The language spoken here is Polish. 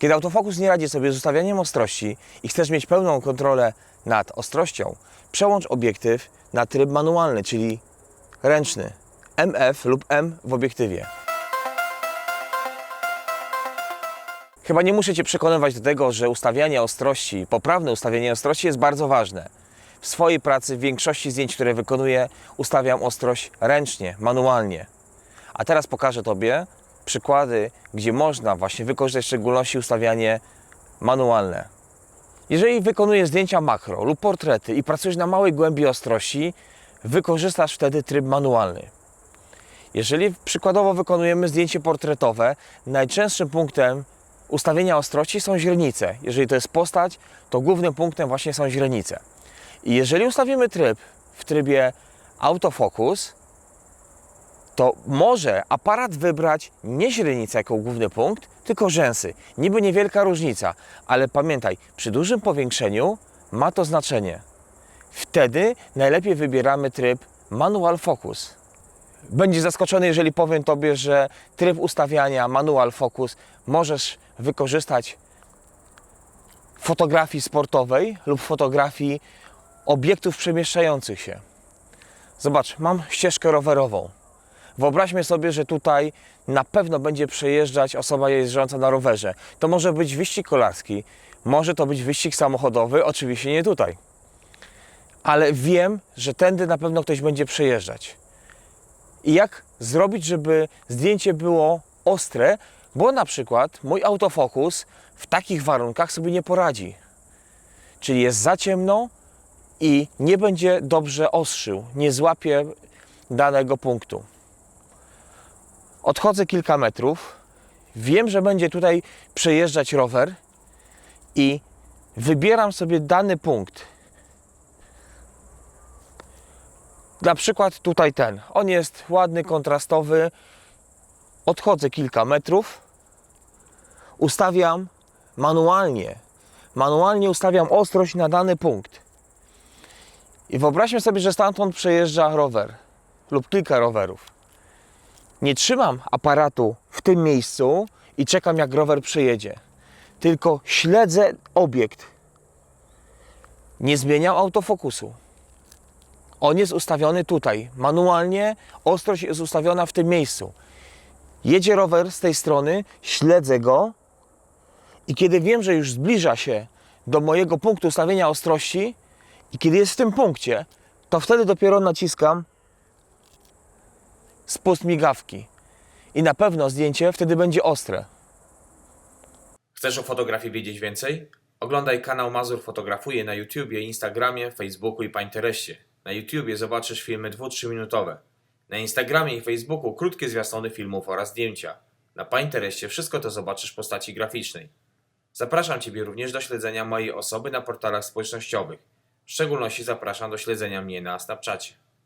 Kiedy autofokus nie radzi sobie z ustawianiem ostrości i chcesz mieć pełną kontrolę nad ostrością, przełącz obiektyw na tryb manualny, czyli ręczny. MF lub M w obiektywie. Chyba nie muszę Cię przekonywać do tego, że ustawianie ostrości, poprawne ustawienie ostrości jest bardzo ważne. W swojej pracy w większości zdjęć, które wykonuję, ustawiam ostrość ręcznie, manualnie. A teraz pokażę Tobie przykłady, gdzie można właśnie wykorzystać w szczególności ustawianie manualne. Jeżeli wykonujesz zdjęcia makro lub portrety i pracujesz na małej głębi ostrości, wykorzystasz wtedy tryb manualny. Jeżeli przykładowo wykonujemy zdjęcie portretowe, najczęstszym punktem ustawienia ostrości są źrenice. Jeżeli to jest postać, to głównym punktem właśnie są źrenice. I jeżeli ustawimy tryb w trybie autofocus, to może aparat wybrać nie źrenicę jako główny punkt, tylko rzęsy. Niby niewielka różnica, ale pamiętaj, przy dużym powiększeniu ma to znaczenie. Wtedy najlepiej wybieramy tryb manual focus. Będzie zaskoczony, jeżeli powiem Tobie, że tryb ustawiania manual focus możesz wykorzystać w fotografii sportowej lub fotografii obiektów przemieszczających się. Zobacz, mam ścieżkę rowerową. Wyobraźmy sobie, że tutaj na pewno będzie przejeżdżać osoba jeżdżąca na rowerze. To może być wyścig kolarski, może to być wyścig samochodowy, oczywiście nie tutaj. Ale wiem, że tędy na pewno ktoś będzie przejeżdżać. I jak zrobić, żeby zdjęcie było ostre, bo na przykład mój autofokus w takich warunkach sobie nie poradzi. Czyli jest za ciemno i nie będzie dobrze ostrzył, nie złapie danego punktu. Odchodzę kilka metrów, wiem, że będzie tutaj przejeżdżać rower i wybieram sobie dany punkt. Na przykład tutaj ten. On jest ładny, kontrastowy. Odchodzę kilka metrów. Ustawiam manualnie. Manualnie ustawiam ostrość na dany punkt. I wyobraźmy sobie, że stamtąd przejeżdża rower lub kilka rowerów. Nie trzymam aparatu w tym miejscu i czekam, jak rower przejedzie. Tylko śledzę obiekt. Nie zmieniam autofokusu. On jest ustawiony tutaj. Manualnie ostrość jest ustawiona w tym miejscu. Jedzie rower z tej strony, śledzę go i kiedy wiem, że już zbliża się do mojego punktu ustawienia ostrości i kiedy jest w tym punkcie, to wtedy dopiero naciskam spust migawki. I na pewno zdjęcie wtedy będzie ostre. Chcesz o fotografii wiedzieć więcej? Oglądaj kanał Mazur Fotografuje na YouTubie, Instagramie, Facebooku i Pinterestie. Na YouTubie zobaczysz filmy 2-3 minutowe. Na Instagramie i Facebooku krótkie zwiastuny filmów oraz zdjęcia. Na Pinterestie wszystko to zobaczysz w postaci graficznej. Zapraszam Ciebie również do śledzenia mojej osoby na portalach społecznościowych. W szczególności zapraszam do śledzenia mnie na Snapchacie.